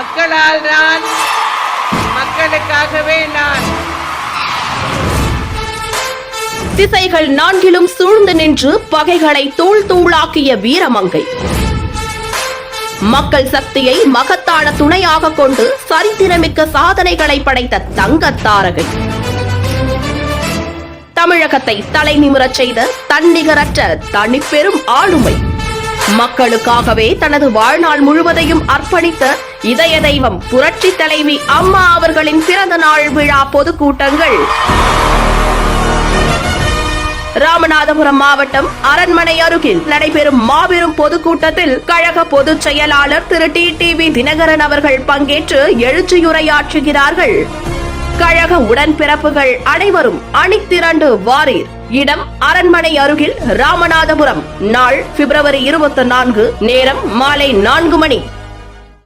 மக்களால் நான் மக்களுக்காகவே நான். திசைகள் நான்கிலும் சூழ்ந்து நின்று பகைகளை தூள் தூளாக்கிய வீரமங்கை. மக்கள் சக்தியை மகத்தான துணையாக கொண்டு சரித்திரமிக்க சாதனைகளை படைத்த தங்க தாரகை தமிழகத்தை தலைநிமிரச் செய்த தன்னிகரற்ற தனிப்பெரும் ஆளுமை. மக்களுக்காகவே தனது வாழ்நாள் முழுவதையும் அர்ப்பணித்த இதய தெய்வம் புரட்சி தலைவி அம்மா அவர்களின் பிறந்த நாள் விழா பொதுக்கூட்டங்கள். ராமநாதபுரம் மாவட்டம் அரண்மனை அருகில் நடைபெறும் மாபெரும் பொதுக்கூட்டத்தில் கழக பொதுச் செயலாளர் திரு டி டிவி தினகரன் அவர்கள் பங்கேற்று எழுச்சியுரையாற்றுகிறார்கள். கழக உடன்பிறப்புகள் அனைவரும் அணித்திரண்டு வாரீர். இடம் அரண்மனை அருகில் ராமநாதபுரம். நாள் பிப்ரவரி இருபத்தி நான்கு நேரம் மாலை நான்கு மணி.